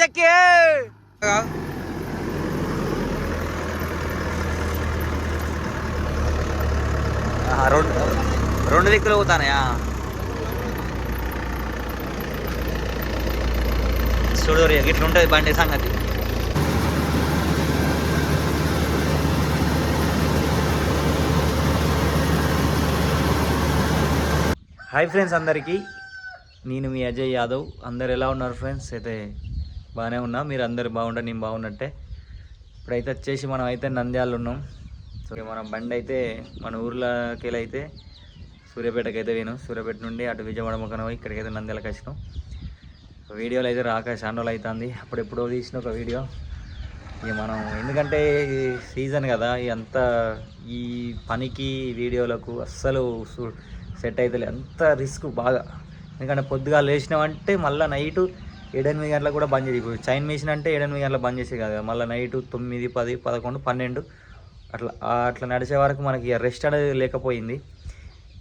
చెక్కి రెండు రెండు దిక్కులు పోతానయా? చూడు ఇట్లా ఉంటుంది బండి సంగతి. హాయ్ ఫ్రెండ్స్ అందరికీ. నేను మీ అజయ్ యాదవ్. అందరు ఎలా ఉన్నారు ఫ్రెండ్స్ అయితే బాగానే ఉన్నా. మీరు అందరు బాగుండ నేను బాగున్నట్టే. ఇప్పుడైతే వచ్చేసి మనం అయితే నంద్యాలు ఉన్నాం. సో మన బండి అయితే మన ఊర్లోకి అయితే సూర్యాపేటకి అయితే పోయినాం. సూర్యాపేట నుండి అటు విజయవాడ ముఖం పోయి ఇక్కడికైతే నంద్యాలకు వచ్చినాం. వీడియోలు అయితే రాక చాలా అవుతుంది అప్పుడు ఎప్పుడో తీసిన ఒక వీడియో. ఇక మనం ఎందుకంటే సీజన్ కదా అంత ఈ పనికి వీడియోలకు అస్సలు సెట్ అవుతలే అంత రిస్క్ బాగా. ఎందుకంటే పొద్దుగా లేచినామంటే మళ్ళీ నైటు ఏడెనిమిది గంటలకు కూడా బంద్ చేసి ఇప్పుడు చైన్ మిషన్ అంటే ఏడెనిమిది గంటలకు బంద్ చేసే కాదు మళ్ళీ నైట్ తొమ్మిది పది పదకొండు పన్నెండు అట్లా అట్లా నడిచే వరకు మనకి రెస్ట్ అనేది లేకపోయింది.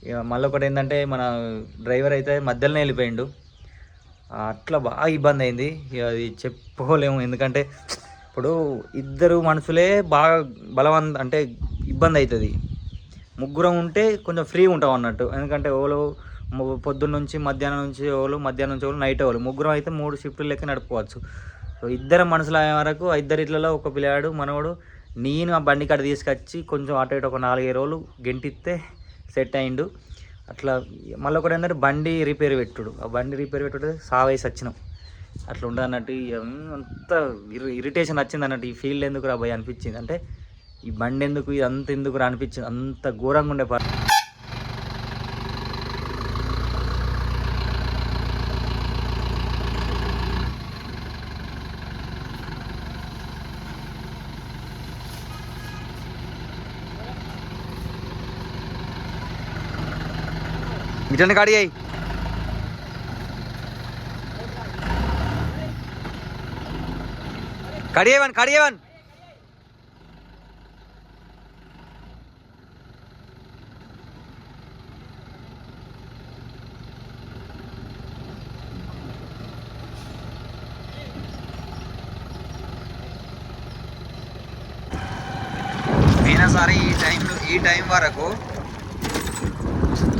ఇక మళ్ళీ ఒకటి ఏంటంటే మన డ్రైవర్ అయితే మధ్యలోనే వెళ్ళిపోయిండు. అట్లా బాగా ఇబ్బంది అయింది. ఇక అది చెప్పుకోలేము. ఎందుకంటే ఇప్పుడు ఇద్దరు మనుషులే బాగా బలవంత అంటే ఇబ్బంది అవుతుంది. ముగ్గురం ఉంటే కొంచెం ఫ్రీ ఉంటాం అన్నట్టు. ఎందుకంటే ఓలో పొద్దున్న నుంచి మధ్యాహ్నం నుంచి వాళ్ళు మధ్యాహ్నం నుంచి వాళ్ళు నైట్ వాళ్ళు ముగ్గురం అయితే మూడు షిఫ్ట్లు లెక్క నడుపుకోవచ్చు. సో ఇద్దరు మనుషులు అయ్యే వరకు ఆ ఇద్దరు ఇట్లలో ఒక పిల్లాడు మనవడు నేను ఆ బండి కాడ తీసుకొచ్చి కొంచెం అటు ఇటు ఒక నాలుగైదు రోజులు గెంటిస్తే సెట్ అయిండు. అట్లా మళ్ళీ ఒకటి ఏంటంటే బండి రిపేర్ పెట్టుడు. ఆ బండి రిపేర్ పెట్టుడు సావేసి వచ్చినాం. అట్లా ఉండదు అన్నట్టు ఇక అంత ఇరి ఇరిటేషన్ వచ్చింది అన్నట్టు ఈ ఫీల్డ్ ఎందుకు రా అనిపించింది. అంటే ఈ బండి ఎందుకు ఇది అంత ఎందుకు రా అనిపించింది. అంత ఘోరంగా ఉండే పని ఇటండి కాడి అయ్యి కడియేవన్ కడియేవన్ పోయినసారి ఈ టైంలో ఈ టైం వరకు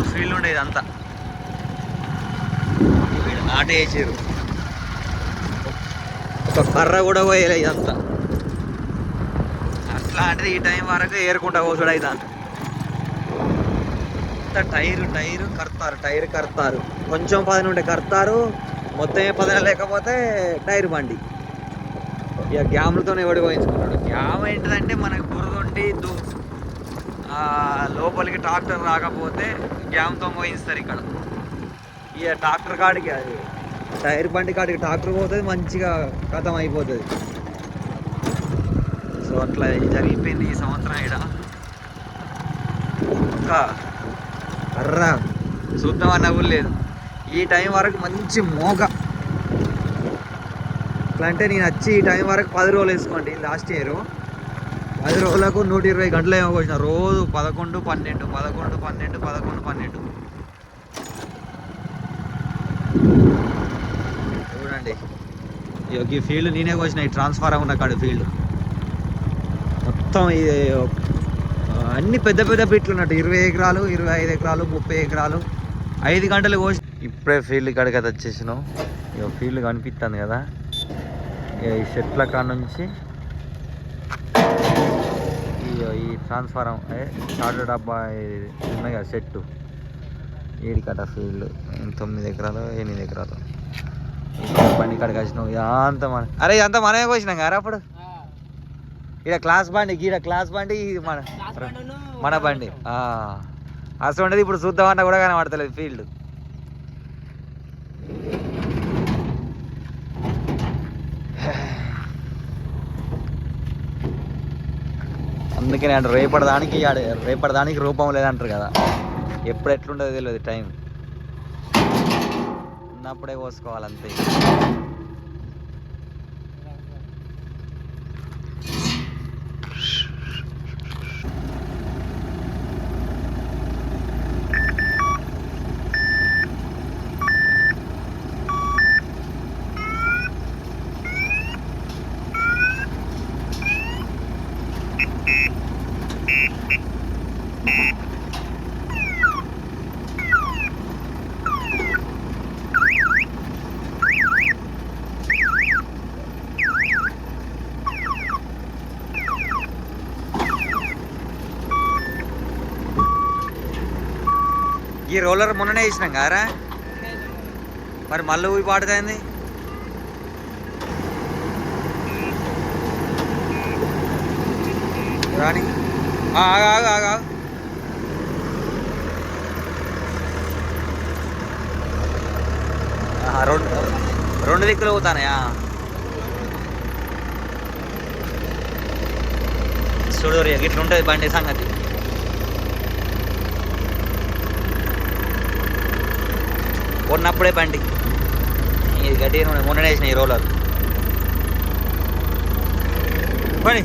ఫీల్డ్ ఉండేది అంతా ఆట వేసారు ఒక కర్ర కూడా పోయలే ఇదంతా. అట్లా అంటే ఈ టైం వరకు ఏరుకుంటా కూర్చోడు అయితే అంత టైరు టైరు కడతారు టైర్ కడతారు. కొంచెం పదన ఉంటే కడతారు మొత్తం ఏ పదన లేకపోతే టైర్ బండి. ఇక గ్యామ్లతోనే ఎవడు పోయించుకున్నాడు గ్యామ్ ఏంటిదంటే మనకు బురద లోపలికి ట్రాక్టర్ రాకపోతే గ్యామ్తో పోయిస్తారు ఇక్కడ. ఇక ట్రాక్టర్ కాడికి అది. టైర్ బండి కాడికి ట్రాక్టర్ పోతుంది మంచిగా కథం అయిపోతుంది. సో అట్లా జరిగిపోయింది ఈ సంవత్సరం ఇక్కడ ఇంకా కర్ర చూద్దాం అన్న లేదు. ఈ టైం వరకు మంచి మోగ. ఎట్లా అంటే నేను వచ్చి ఈ టైం వరకు పది రోజులు వేసుకోండి లాస్ట్ ఇయర్. పది రోజులకు నూట ఇరవై గంటలు ఏమో వచ్చిన రోజు పదకొండు పన్నెండు పదకొండు పన్నెండు పదకొండు పన్నెండు. చూడండి ఇగో ఈ ఫీల్డ్ నేనే కోసిన ఈ ట్రాన్స్ఫారం ఉన్న కాడు ఫీల్డ్. మొత్తం ఇది అన్ని పెద్ద పెద్ద బిట్లు ఉన్నట్టు. ఇరవై ఎకరాలు ఇరవై ఐదు ఎకరాలు ముప్పై ఎకరాలు ఐదు గంటలు కోసి ఇప్పుడే ఫీల్డ్ కాడికి అది వచ్చేసినాం. ఇక ఫీల్డ్ కనిపిస్తుంది కదా. ఈ చెట్ల కాడ నుంచి ఈ ఈ ట్రాన్స్ఫారం షార్ట్ డబ్బా ఇది ఉన్నాయి కదా చెట్టు ఏడికట ఫీల్డ్? తొమ్మిది ఎకరాలు ఎనిమిది ఎకరాలు. బండి కాడికి వచ్చినాం అంత మన అరే అంత మనమే కోసినాం కదా అప్పుడు? ఇక్కడ క్లాస్ బండి గీడ క్లాస్ బండి ఇది మన మన బండి. అసలు ఉండేది ఇప్పుడు చూద్దామన్నా కూడా కనబడతలేదు ఫీల్డ్. అందుకని అంటే రేపటిదానికి రేపటిదానికి రూపం లేదంటారు కదా. ఎప్పుడు ఎట్లుంటుందో తెలియదు టైం. ఉన్నప్పుడే పోసుకోవాలంతే కూలర్ మొన్ననే వేసినాం కారా? మరి మళ్ళీ ఊపి పాడుతుంది రాని ఆగా ఆగా ఆగు రెండు రెండు దిక్కులు పోతానయా? చూడరు ఇట్లా బండి సంగతి. కొన్నప్పుడే బండి ఇది గడ్డి మొన్న వేసిన ఈ రోలర్. పని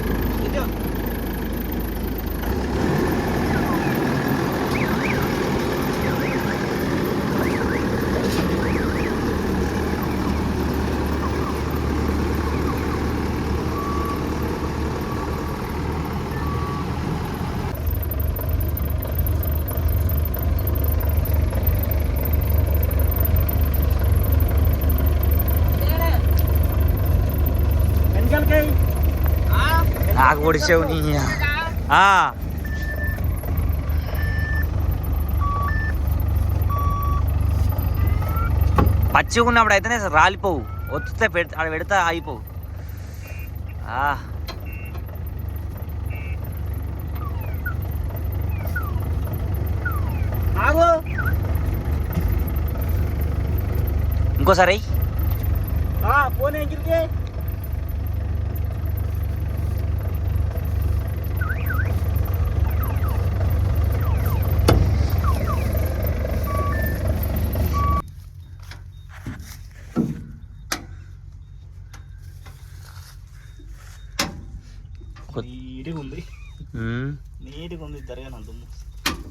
నాకు పొడిచావు ఆ. పచ్చిగా ఉన్నప్పుడు అయితేనే రాలిపోవు ఒత్తితే పెడితే అక్కడ పెడితే ఆగిపోవు ఆ. ఆగు ఇంకోసారి ఎయ్. ఫోన్ ఎగిరితే కొ- నీట్గా ఉంది ఉమ్. నీట్గా ఉంది జరగను దుమ్ము?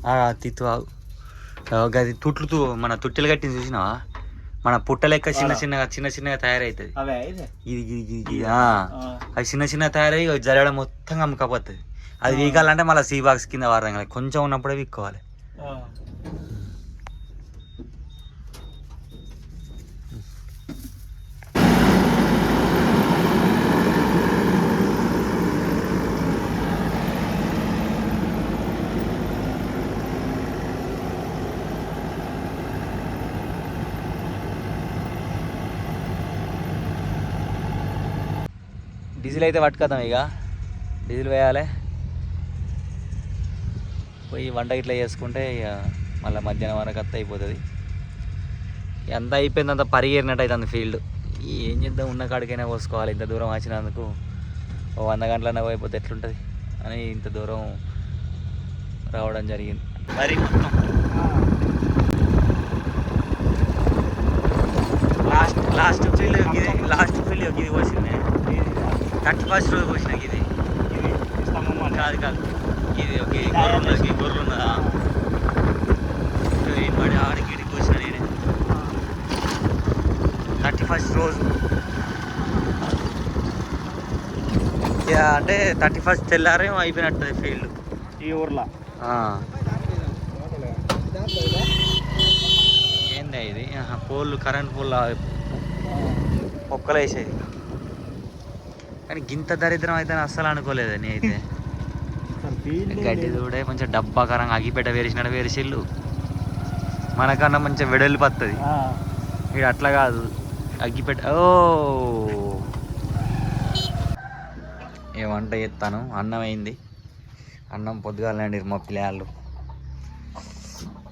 ఆ, తిత్తు ఆగు. ఆ, గది తుట్లు తు- మన తుట్టెలు కట్టింది చూసినావా? మన పుట్ట లెక్క చిన్న చిన్నగా చిన్న చిన్నగా తయారవుతుంది అవే ఇదే ఇది. అది చిన్న చిన్న తయారయ్యి జరగడం మొత్తం అమ్మకపోతుంది. అది వీకాలంటే మళ్ళీ సీ బాక్స్ కింద కదా కొంచెం ఉన్నప్పుడే వీక్కోవాలి. డీజిల్ అయితే పట్టుకొద్దాం ఇక. డీజిల్ వేయాలి. పోయి వంట ఇట్లా చేసుకుంటే ఇక మళ్ళీ మధ్యాహ్నం వరకు అంత అయిపోతుంది. ఎంత అయిపోయింది అంత పరిగెరినట్టు అవుతుంది ఫీల్డ్. ఏం చేద్దాం? ఉన్న కాడికైనా కోసుకోవాలి ఇంత దూరం వచ్చినందుకు ఓ వంద గంటలన్నా పోయిపోతే ఎట్లుంటుంది? అని ఇంత దూరం రావడం జరిగింది. మరి last last field last field ఇది వచ్చింది థర్టీ ఫస్ట్ రోజు వచ్చిన ఇది కాదు. కాదు ఇది ఒక గొర్రె ఉన్నది ఈ గొర్రె ఉన్నదా. పడి ఆడికి ఇడికి వచ్చిన నేనే. థర్టీ ఫస్ట్ రోజు. అంటే థర్టీ ఫస్ట్ తెల్లారేమో అయిపోయినట్టు ఫీల్డ్. ఈ ఊర్లో. ఏంది ఇది? పోల్లు కరెంట్ పోల్ మొక్కలు వేసేది కానీ గింత దరిద్రం అయితే అస్సలు అనుకోలేదు నీ అయితే. గడ్డి చూడే కొంచెం డబ్బాకరంగా అగిపెట్ట వేసినాడు వేరిసిల్లు మనకన్నా మంచిగా వెడల్పు వస్తుంది వీడు అట్లా కాదు. అగ్గిపెట్ట ఓ. ఏ వంట చేస్తాను అన్నం అయింది. అన్నం పొద్దుగాలండి మా పిల్లలు.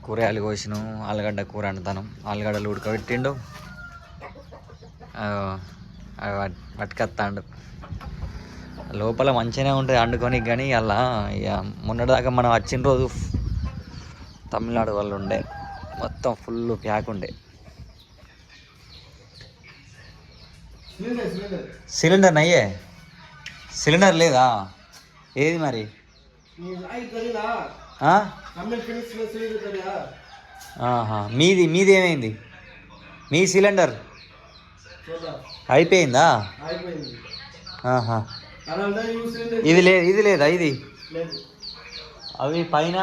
కూరగాయలు కోసిన ఆలుగడ్డ కూర వండుతాను ఆలుగడ్డలు ఉడకబెట్టిండు. పట్టుకొస్తాండు లోపల మంచిగానే ఉంటుంది వండుకొని కానీ అలా ఇక మొన్నటిదాకా మనం వచ్చిన రోజు తమిళనాడు వాళ్ళు ఉండే. మొత్తం ఫుల్ ప్యాక్ ఉండే. సిలిండర్ నయ్యే? సిలిండర్ లేదా? ఏది మరి? ఆహా మీది మీది ఏమైంది? మీ సిలిండర్? అయిపోయిందా? ఆహా. ఇది లేదు ఇది లేదా ఇది? అవి పైన?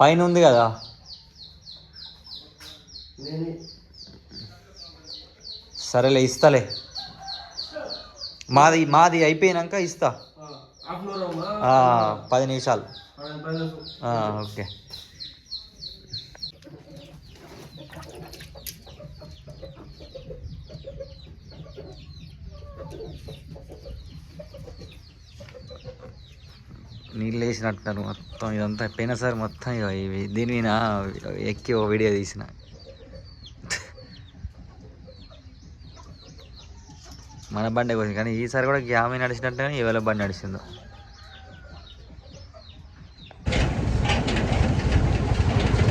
పైన ఉంది కదా. సరేలే ఇస్తాలే. మాది మాది అయిపోయినాక ఇస్తా. పది నిమిషాలు. ఓకే. నీళ్ళు వేసినట్టున్నారు మొత్తం ఇదంతా. పోయినసారి మొత్తం ఇక ఇవి దీని మీద ఎక్కి ఓ వీడియో తీసిన. మన బండి కోసం కానీ ఈసారి కూడా గ్యామీ నడిచినట్టు ఎవరి బండి నడిచిందో.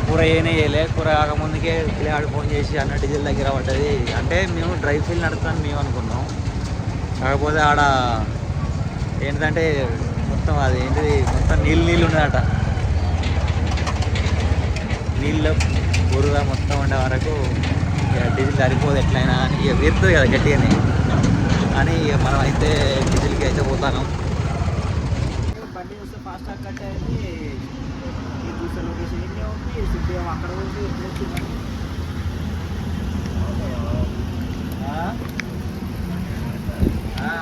కూర ఏనే వేయలే కూర కాకముందుకే పిల్లగాడు ఫోన్ చేసి అన్న డీజిల్ దగ్గర పడ్డది. అంటే మేము డ్రైవ్ ఫీల్ నడుపుతాను మేము అనుకున్నాం. కాకపోతే ఆడ ఏంటంటే మొత్తం అది ఏంటిది? మొత్తం నీళ్ళు నీళ్ళు ఉన్నదట. నీళ్ళు బురద మొత్తం ఉండే వరకు ఇక డీజిల్ సరిపోదు ఎట్లయినా అని ఇక వీరుతుంది కదా గట్టిగానే. అని ఇక మనం అయితే డీజిల్కి అయితే పోతాను. బండి వస్తే ఫాస్ట్ కట్ అయింది. ఈ చూసే లొకేషన్ ఉంది ఏమో అక్కడ ఎప్పుడు వచ్చిందని ఆ? ఆ.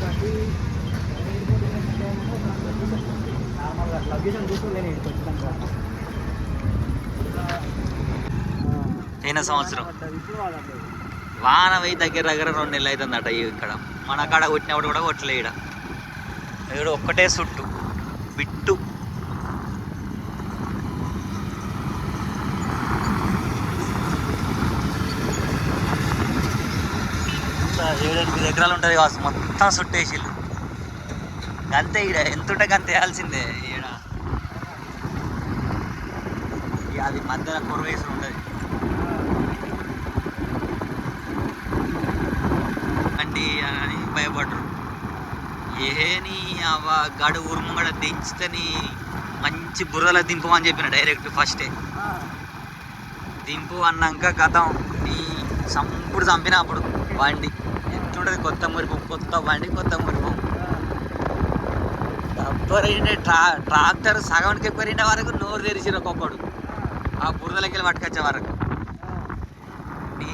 బండి నార్మల్గా లొకేషన్ చూసుకుని నేను ఇక్కడికి పోయిన సంవత్సరం. వాన పోయి దగ్గర దగ్గర రెండు నెలలు అవుతుందట ఈ ఇక్కడ. మన కాడ కొట్టినప్పుడు కూడా కొట్టలే ఈడ. ఇక్కడ ఒక్కటే సుట్టు. బిట్టు. ఇంకా ఏడెనిమిది ఎకరాలు ఉంటుంది కాసు మొత్తం సుట్టేసిల్లు అంతే ఈడ. ఎంత ఉంటే అంత వేయాల్సిందే ఈడ. ఇక అది మధ్యలో కొరవేసి ఉంటుంది అండి అని భయపడరు. ఏని అవ గడు ఉరుముగడ దించుతని మంచి బుర్రలో దింపమని చెప్పిన డైరెక్ట్ ఫస్టే. దింపు అన్నాక గతం నీ సంపుడు చంపినప్పుడు బండి కొత్త మురిపు కొత్త బండి కొత్త మురిపు ఎవ్వరైనా ట్రా ట్రాక్టర్ సగానికి ఎక్కువ వరకు నోరు తెరిచిరు ఒక్కొక్కడు. ఆ బురదలకి పట్టుకొచ్చే వరకు. నీ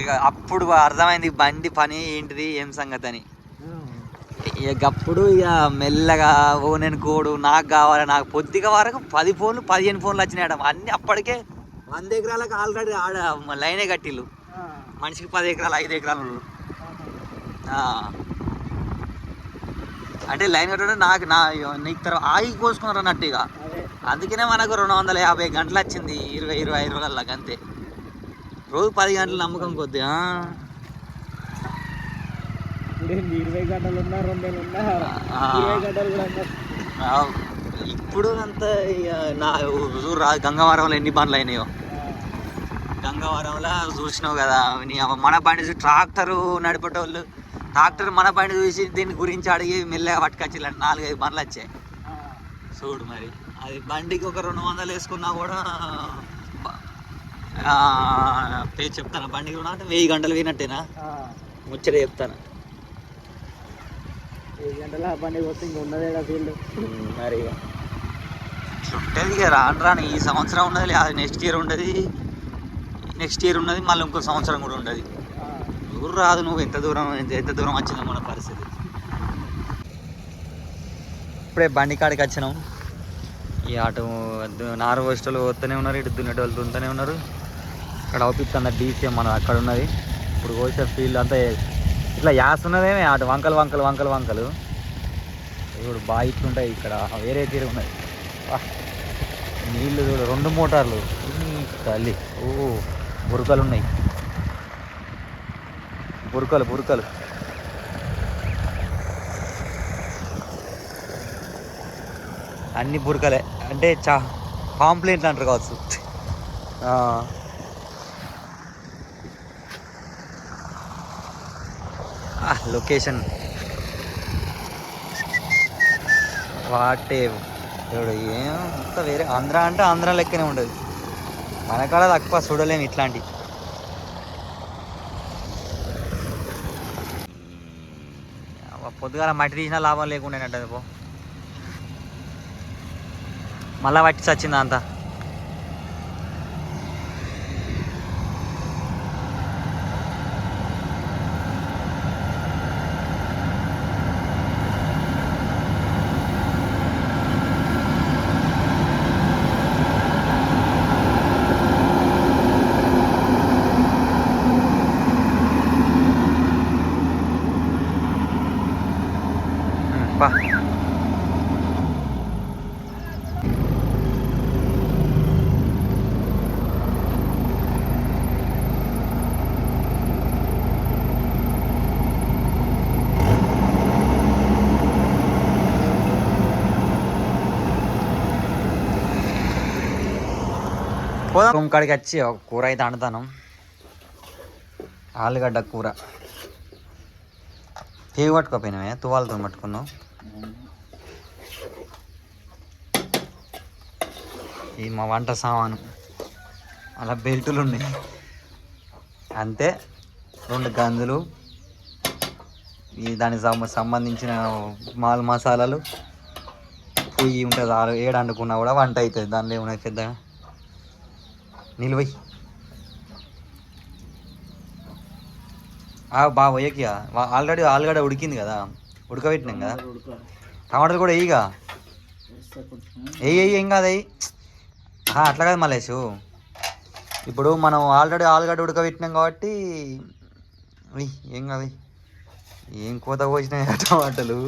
ఇక అప్పుడు అర్థమైంది బండి పని ఏంటిది ఏం సంగతి అని ఇక అప్పుడు ఇక మెల్లగా ఓ నేను కోడు నాకు కావాలి నాకు పొద్దుగా వరకు పది ఫోన్లు పదిహేను ఫోన్లు వచ్చినాయట. అన్ని అప్పటికే వంద ఎకరాలకు ఆల్రెడీ ఆడ లైనే కట్టిల్లు. మనిషికి పది ఎకరాలు ఐదు ఎకరాలు. అంటే లైన్ కట్టడం నాకు నా నీకు తర్వాత ఆగి కోసుకున్నారు అన్నట్టు ఇక అదే. అందుకనే మనకు రెండు వందల యాభై గంటలు వచ్చింది ఇరవై ఇరవై ఐదు రోజులకి అంతే. రోజు పది గంటలు నమ్మకం కొద్ది ఆ. ఇప్పుడు ఏంది ఇరవై గంటలు ఉన్నా రెండు ఉన్నా. ఇరవై గంటలు కూడా ఇప్పుడు అంత నా చూడు గంగవరంలో ఎన్ని బండ్లు అయినాయో. గంగవరంలో చూసినావు కదా మన బండి ట్రాక్టరు నడిపేటోళ్ళు ట్రాక్టర్ మన బండి చూసి దీని గురించి అడిగి మెల్లగా పట్టుకొచ్చి నాలుగైదు బండ్లు వచ్చాయి. చూడు మరి అది బండికి ఒక రెండు వందలు వేసుకున్నా కూడా పేరు చెప్తాను? బండికి కూడా అంటే వెయ్యి గంటలు పోయినట్టేనా? ముచ్చట చెప్తాను? వెయ్యి గంటల బండి వస్తే ఇంకా ఉన్నదే ఫీల్డ్. మరి ఉంటుంది ఇక రాను రాను. ఈ సంవత్సరం ఉన్నది అది నెక్స్ట్ ఇయర్ ఉండదు నెక్స్ట్ ఇయర్ ఉన్నది మళ్ళీ ఇంకో సంవత్సరం కూడా ఉండదు ఊరు రాదు నువ్వు? ఎంత దూరం ఎంత దూరం వచ్చినా మన పరిస్థితి. ఇప్పుడే బండి కాడికి వచ్చినాం. ఈ అటు నారు పోస్టలు వస్తూనే ఉన్నారు ఇటు దున్నేటి వాళ్ళు దున్నుతూనే ఉన్నారు. అక్కడ అవుపిస్తుంది డీసీఎం మనం అక్కడ ఉన్నది. ఇప్పుడు కోసే ఫీల్డ్ అంతా ఇట్లా యాస్ ఉన్నదేమే అటు వంకలు వంకలు వంకలు వంకలు. ఇప్పుడు బాగా ఇట్లుంటాయి ఇక్కడ వేరే తీరు ఉన్నది. నీళ్ళు చూడు రెండు మోటార్లు. తల్లి ఓ బురకలు ఉన్నాయి. బురకలు బురకలు. అన్ని బురకలే. అంటే చా పాంప్లెంట్లు అంటారు కావచ్చు. లొకేషన్. వాటే. ఇప్పుడు ఏం అంత వేరే ఆంధ్ర అంటే ఆంధ్ర లెక్కనే ఉండదు. మన కాడ తక్కువ చూడలేము ఇట్లాంటివి పొద్దుగాల మట్టి తీసినా లాభం లేకుండా పో. మళ్ళా పట్టి చచ్చింది అంతా పోదాం. కాడికి వచ్చి ఒక కూర అయితే వండుతాను. ఆలుగడ్డ కూర. పేగు పట్టుకోపోయినామే తువాలతో పట్టుకున్నావు. ఇది మా వంట సామాను. అలా బెల్టులు ఉన్నాయి. అంతే. రెండు గంజులు. ఈ దానికి సంబంధించిన మాల్ మసాలాలు. పొయ్యి ఉంటుంది ఆరు ఏడు అండుకున్నా కూడా వంట అవుతుంది. దానిలో ఏమైనా పెద్దగా? నిలువై బాగా పోయకి ఆల్రెడీ ఆలుగడ్డ ఉడికింది కదా. ఉడకబెట్టినాం కదా. టమాటాలు కూడా వేయిగా వెయ్యి ఏం కాదు అయ్యి అట్లా కాదు మలేసు ఇప్పుడు మనం ఆల్రెడీ ఆలుగడ్డ ఉడకబెట్టినాం కాబట్టి ఏం కాదు. ఏం కోత పోసినాయి టమాటాలు?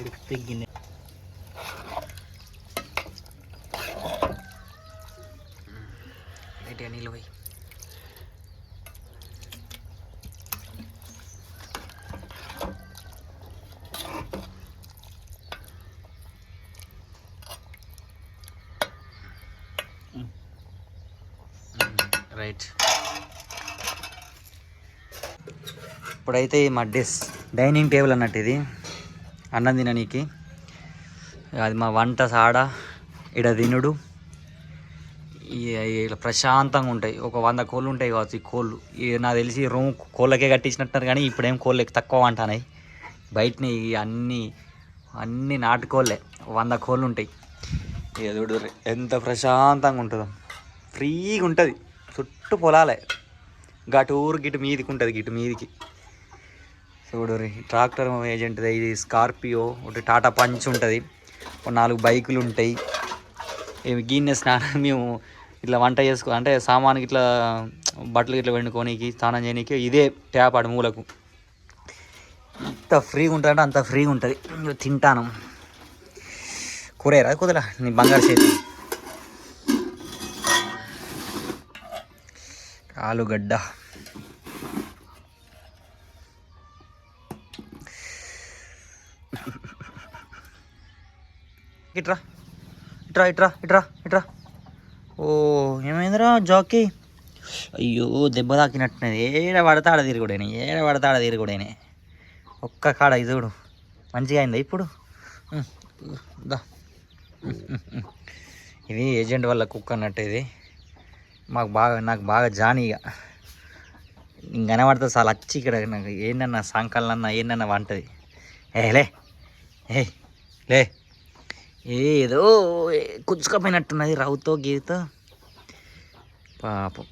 ఉడికితే గిన్నె. లైట్గా నీళ్ళు పోయి రైట్ ఇప్పుడైతే ఈ మా డెస్ డైనింగ్ టేబుల్ అన్నట్టు ఇది. అన్నం తిననీకి. అది మా వంట సాడ ఇడ తినుడు. ఈ- ఇలా ప్రశాంతంగా ఉంటాయి. ఒక వంద కోళ్ళు ఉంటాయి కావచ్చు ఈ కోళ్ళు. నాకు తెలిసి రూమ్ కోళ్ళకే కట్టించినట్టున్నారు కానీ ఇప్పుడేం కోళ్ళకి తక్కువ అంటున్నాయి. బయటని ఈ అన్ని అన్ని నాటుకోళ్ళే. వంద కోళ్ళు ఉంటాయి. ఇక ఎంత ప్రశాంతంగా ఉంటుందో. ఫ్రీగా ఉంటుంది. చుట్టూ పొలాలే. గటు ఊరు గిటు మీదికి ఉంటుంది గిటు మీదికి. చూడు ట్రాక్టర్ ఏజెంట్ ఇది స్కార్పియో ఒకటి టాటా పంచ్ ఉంటుంది. ఒక నాలుగు బైకులు ఉంటాయి. గిన్నె స్నానం మేము ఇట్లా వంట చేసుకో అంటే సామాన్కి ఇట్లా బట్టలు ఇట్లా వండుకోనికి స్నానం చేయడానికి ఇదే ట్యాప్ ఆడ మూలకు. ఎంత ఫ్రీగా ఉంటుందంటే అంత ఫ్రీగా ఉంటుంది. తింటాను. కూరేరా కుదరా నీ బంగారు చేతి. ఆలుగడ్డ. ఇట్రా. ఇట్రా ఇట్రా ఇట్రా ఇట్రా. ఓ ఏమైందిరా జాకీ? అయ్యో దెబ్బ తాకినట్టున్నది. ఏడ పడతాడ ఆడ తిరుగుడేనే ఏడ పడతాడ ఆడ తిరుగుడేనే ఒక్క కాడ ఇది చూడు. మంచిగా అయిందా ఇప్పుడు? దా. ఇది ఏజెంట్ వల్ల కుక్ అన్నట్టు ఇది. మాకు బాగా నాకు బాగా జానీగా ఇంక. కనబడతా చాలా వచ్చి ఇక్కడ నాకు ఏంటన్నా సాంకాలన్నా ఏంటన్నా వంటది. ఏ లే. ఏ లే. ఏదో కుచ్చుకపోయినట్టున్నది రవ్వుతో గీతో. పాపం.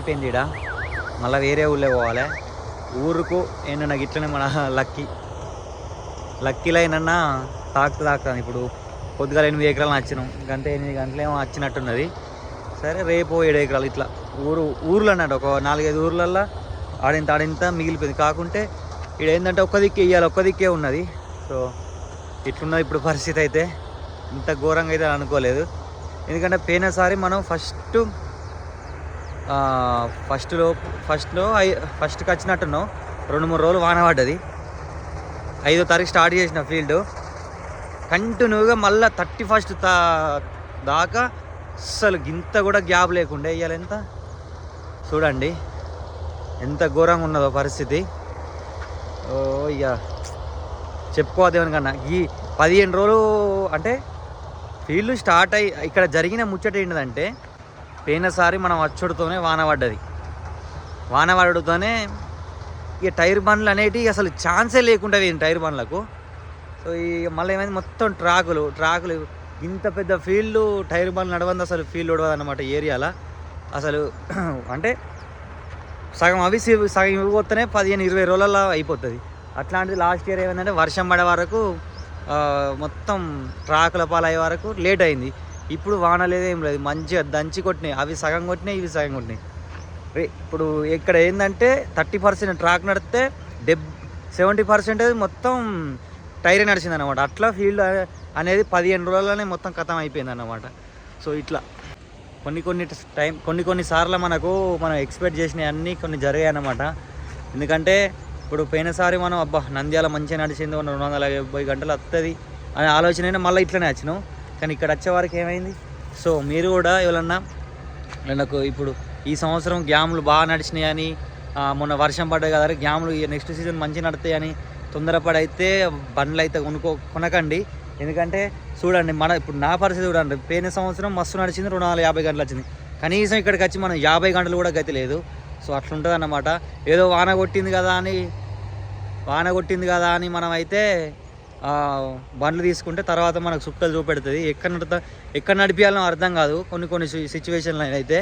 అయిపోయింది ఈడ. మళ్ళీ వేరే ఊళ్ళో పోవాలి. ఊరుకు ఏంటన్నా ఇట్లనే మన లక్కీ. లక్కీలో ఏంటన్నా తాకుతూ తాకుతాను ఇప్పుడు. పొద్దుగాల ఎనిమిది ఎకరాలు నచ్చినాం. గంట ఎనిమిది గంటలేమో వచ్చినట్టున్నది. సరే రేపు ఏడు ఎకరాలు ఇట్లా. ఊరు ఊర్లు అన్నట్టు ఒక నాలుగైదు ఊర్లల్లో ఆడింత ఆడింత మిగిలిపోయింది. కాకుంటే ఇక్కడ ఏంటంటే ఒక్క దిక్కే ఇవ్వాలి ఒక్క దిక్కే ఉన్నది. సో ఇట్లున్నది ఇప్పుడు పరిస్థితి అయితే. ఇంత ఘోరంగా అయితే అనుకోలేదు. ఎందుకంటే పోయినసారి మనం ఫస్ట్ ఫస్ట్లో ఫస్ట్లో ఐ ఫస్ట్కి వచ్చినట్టున్నాం రెండు మూడు రోజులు వాన పడ్డది. ఐదో తారీఖు స్టార్ట్ చేసిన ఫీల్డ్ కంటిన్యూగా మళ్ళీ థర్టీ ఫస్ట్ తా దాకా అస్సలు గింత కూడా గ్యాప్ లేకుండా. వేయాలి ఎంత? చూడండి. ఎంత ఘోరంగా ఉన్నదో పరిస్థితి. ఓ ఇక చెప్పుకోవద్దేమనికన్నా ఈ పదిహేను రోజులు అంటే ఫీల్డ్ స్టార్ట్ అయ్యి ఇక్కడ జరిగిన ముచ్చట ఏంటంటే పోయినసారి మనం అచ్చుడుతోనే వాన పడ్డది. వాన పడడంతోనే ఇక టైర్ బండ్లు అనేటివి అసలు ఛాన్సే లేకుండా పోయింది టైర్ బండ్లకు. సో ఈ మళ్ళీ ఏమైంది? మొత్తం ట్రాకులు ట్రాకులు. ఇంత పెద్ద ఫీల్డ్ టైర్ బండ్లు నడవంది అసలు ఫీల్డ్ ఉడవదు అనమాట ఏరియాలో. అసలు అంటే సగం అవి సగం ఇవి పోతేనే పదిహేను ఇరవై రోజులలో అయిపోతుంది. అట్లాంటిది లాస్ట్ ఇయర్ ఏమైందంటే వర్షం పడే వరకు మొత్తం ట్రాకుల పాలు అయ్యే వరకు లేట్ అయింది. ఇప్పుడు వాన లేదు ఏం లేదు. మంచిగా దంచి కొట్టినాయి. అవి సగం కొట్టినాయి ఇవి సగం కొట్టినాయి. రే- ఇప్పుడు ఇక్కడ ఏంటంటే థర్టీ పర్సెంట్ ట్రాక్ నడిస్తే డెబ్ సెవెంటీ పర్సెంటేజ్ మొత్తం టైరే నడిచింది అనమాట అట్లా ఫీల్డ్ అనేది పదిహేను రోజుల్లోనే మొత్తం కథం అయిపోయింది అనమాట సో ఇట్లా. కొన్ని కొన్ని టైం కొన్ని కొన్ని సార్లు మనకు మనం ఎక్స్పెక్ట్ చేసినవి అన్నీ కొన్ని జరిగాయి అనమాట ఎందుకంటే ఇప్పుడు పోయినసారి మనం అబ్బా నంద్యాల మంచిగా నడిచింది రెండు వందల యాభై గంటలు వస్తుంది అనే ఆలోచన అయినా మళ్ళీ ఇట్లనే వచ్చినాం. కానీ ఇక్కడ వచ్చే వరకు ఏమైంది? సో మీరు కూడా ఎవరన్నా నాకు ఇప్పుడు ఈ సంవత్సరం గ్యాములు బాగా నడిచినాయని మొన్న వర్షం పడ్డాయి కదా గ్యాములు నెక్స్ట్ సీజన్ మంచిగా నడతాయని తొందరపడి అయితే బండ్లు అయితే కొనుక్కో కొనకండి. ఎందుకంటే చూడండి మన ఇప్పుడు నా పరిస్థితి చూడండి పోయిన సంవత్సరం మస్తు నడిచింది రెండు వందల యాభై గంటలు వచ్చింది. కనీసం ఇక్కడికి వచ్చి మనం యాభై గంటలు కూడా గతి లేదు. సో అట్లుంటుంది అన్నమాట ఏదో వాన కొట్టింది కదా అని వాన కొట్టింది కదా అని మనం అయితే బండ్లు తీసుకుంటే తర్వాత మనకు సుక్కలు చూపెడుతుంది. ఎక్కడ నడుతా ఎక్కడ నడిపించాలో అర్థం కాదు. కొన్ని కొన్ని సిచ్యువేషన్లు అయితే.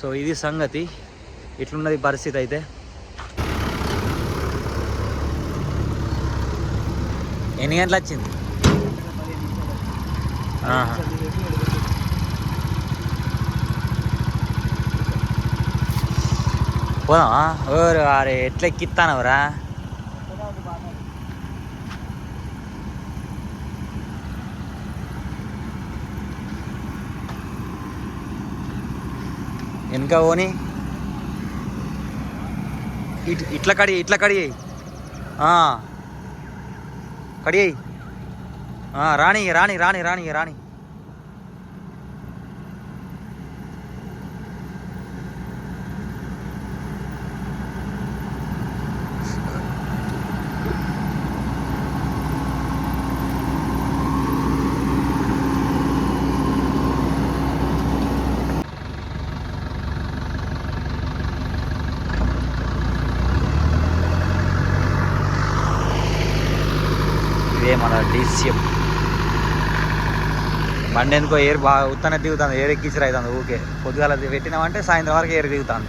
సో ఇది సంగతి. ఇట్లున్నది పరిస్థితి అయితే. ఎన్ని గంటలు వచ్చింది? పోదామా? ఓరు అరే ఎట్లా ఎక్కిస్తానవరా వెనక పోని. ఇట్ ఇట్లా కడి ఇట్లా కడి. కడి. రాణి రాణి రాణి రాణి రాణి ఇదే మన బండి ఎందుకో ఏరు బాగా ఉత్తనే దిగుతుంది ఏరు ఎక్కించరు అవుతుంది ఊకే పొద్దుగాల పెట్టినామంటే సాయంత్రం వరకు ఏరు దిగుతుంది.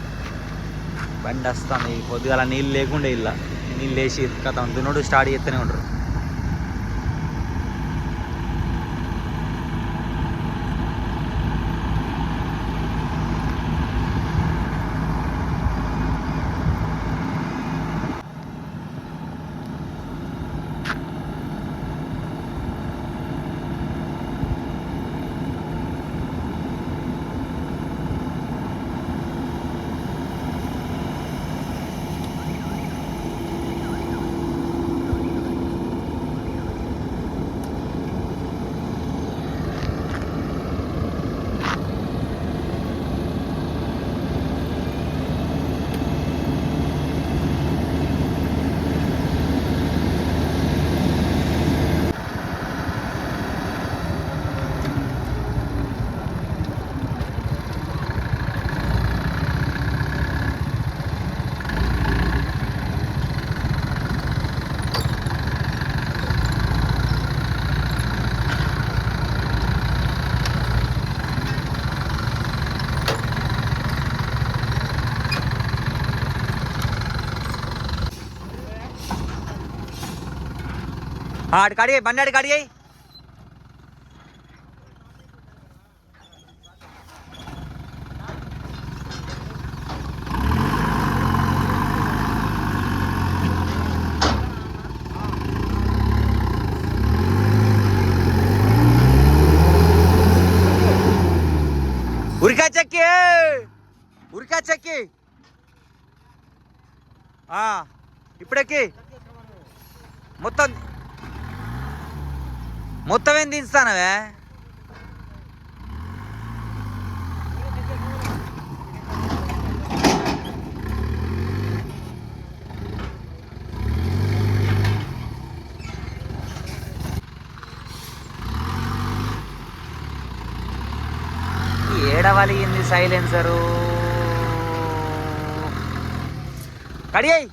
బండి వస్తుంది పొద్దుగాల నీళ్ళు లేకుండా ఇల్ల. నీళ్ళు వేసి కథం దున్నుడు స్టార్ట్ చేస్తూనే ఉంటారు ఆడు కడిగాయి బండి ఆడు కడిగాయి. ఉరికా చెక్కి ఉరికా చెక్కి. ఇప్పుడెక్కి. మొత్తం మొత్తం ఏం దించుతానవే ఏడవలిగింది సైలెన్సరు కడియాయి